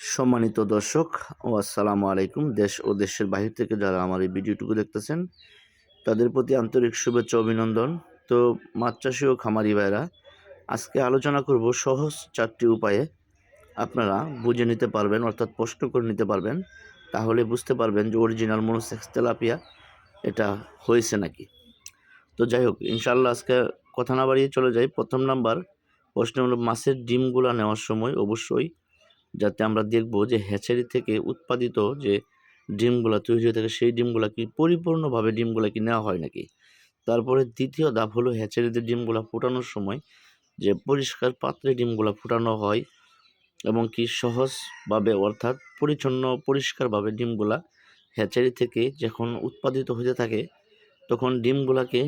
সম্মানিত দর্শক ও আসসালামু আলাইকুম। দেশ ও দেশের বাহির থেকে যারা আমার এই ভিডিওটুকু দেখতেছেন, তাদের প্রতি আন্তরিক শুভেচ্ছা অভিনন্দন। তো মাছ চাষি ও খামারি ভাইরা আজকে আলোচনা করব সহজ চারটি উপায়ে। আপনারা বুঝে নিতে পারবেন, অর্থাৎ প্রশ্ন করে নিতে পারবেন, তাহলে বুঝতে পারবেন যে অরিজিনাল মনোসেক্স তেলাপিয়া এটা হয়েছে নাকি। তো যাই হোক ইনশাল্লাহ আজকে কথা না বাড়িয়ে চলে যাই। প্রথম নাম্বার প্রশ্ন হলো মাছের ডিমগুলা নেওয়ার সময় অবশ্যই যাতে আমরা দেখব যে হ্যাচারি থেকে উৎপাদিত যে ডিমগুলো তৈরি হয়ে থাকে, সেই ডিমগুলো কি পরিপূর্ণভাবে ডিমগুলো কি নেওয়া হয় নাকি? তারপরে দ্বিতীয় ধাপ হলো হ্যাচারিতে ডিমগুলো ফোটানোর সময় যে পরিষ্কার পাত্রে ডিমগুলো ফোটানো হয় এবং কি সহজভাবে অর্থাৎ পরিচ্ছন্ন, পরিষ্কারভাবে ডিমগুলা হ্যাচারি থেকে যখন উৎপাদিত হতে থাকে, তখন ডিমগুলাকে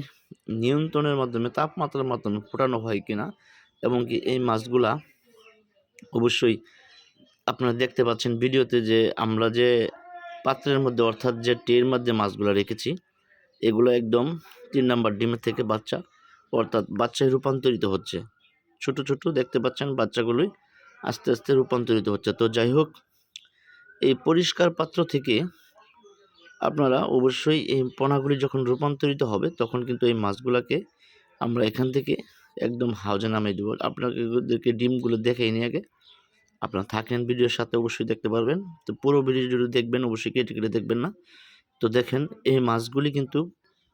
নিয়ন্ত্রণের মাধ্যমে, তাপমাত্রার মাধ্যমে ফোটানো হয় কিনা এবং কি এই মাছগুলা অবশ্যই আপনারা দেখতে পাচ্ছেন ভিডিওতে যে আমরা যে পাত্রের মধ্যে, অর্থাৎ যে টের মধ্যে মাছগুলো রেখেছি, এগুলো একদম তিন নাম্বার ডিমের থেকে বাচ্চা, অর্থাৎ বাচ্চায় রূপান্তরিত হচ্ছে। ছোট ছোট দেখতে পাচ্ছেন বাচ্চাগুলোই আস্তে আস্তে রূপান্তরিত হচ্ছে। তো যাই হোক, এই পরিষ্কার পাত্র থেকে আপনারা অবশ্যই এই পোনাগুলি যখন রূপান্তরিত হবে, তখন কিন্তু এই মাছগুলোকে আমরা এখান থেকে একদম হাউজে নামিয়ে দেবো। আপনাদেরকে ডিমগুলো দেখে নিয়ে আগে আপনারা থাকেন ভিডিওর সাথে অবশ্যই দেখতে পারবেন। তো পুরো ভিডিও যদি দেখবেন, অবশ্যই কেটে কেটে দেখবেন না। তো দেখেন, এই মাছগুলি কিন্তু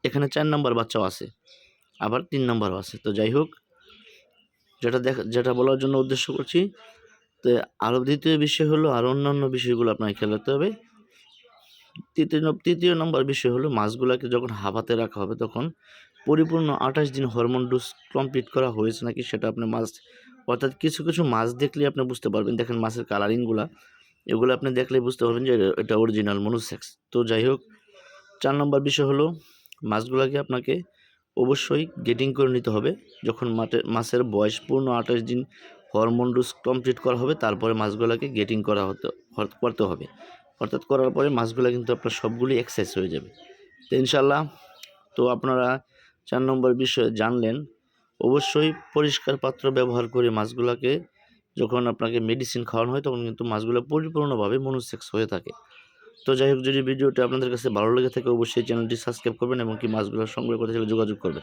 এখানে চার নম্বর বাচ্চাও আছে, আবার তিন নম্বরও আছে। তো যাই হোক, যেটা দেখা, যেটা বলার জন্য উদ্দেশ্য করছি, তো আরও দ্বিতীয় বিষয় হলো, আর অন্যান্য বিষয়গুলো আপনাকে খেয়াল রাখতে হবে। তৃতীয় তৃতীয় নম্বর বিষয় হলো, মাছগুলোকে যখন হাবাতে রাখা হবে, তখন পরিপূর্ণ আঠাশ দিন হরমোন ডোজ কমপ্লিট করা হয়েছে নাকি, সেটা আপনি মাছ অর্থাৎ কিছু কিছু মাছ দেখলে আপনি বুঝতে পারবেন। দেখেন মাছের কালারিংগুলো এগুলো আপনি দেখলে বুঝতে পারবেন যে এটা অরিজিনাল মনুসেক্স তো যাই হোক, চার নম্বর বিষয় হলো, মাছগুলোকে আপনাকে অবশ্যই গেটিং করে নিতে হবে। যখন মাঠে, মাছের বয়স পূর্ণ আঠাশ দিন হরমোন ডোজ কমপ্লিট করা হবে, তারপরে মাছগুলোকে গেটিং করা হতে করতে হবে। অর্থাৎ করার পরে মাছগুলো কিন্তু আপনার সবগুলি এক্সাইজ হয়ে যাবে। তো ইনশাল্লাহ তো আপনারা চার নম্বর বিষয়ে জানলেন অবশ্যই পরিষ্কার পাত্র ব্যবহার করে মাছগুলোকে যখন আপনাকে মেডিসিন খাওয়ানো হয়, তখন কিন্তু মাছগুলো পরিপূর্ণভাবে মনোসেক্স হয়ে থাকে। তো যাই হোক, যদি ভিডিওটি আপনাদের কাছে ভালো লেগে থাকে, অবশ্যই চ্যানেলটি সাবস্ক্রাইব করবেন এবং কি মাছগুলো সংগ্রহ করতে যোগাযোগ করবেন।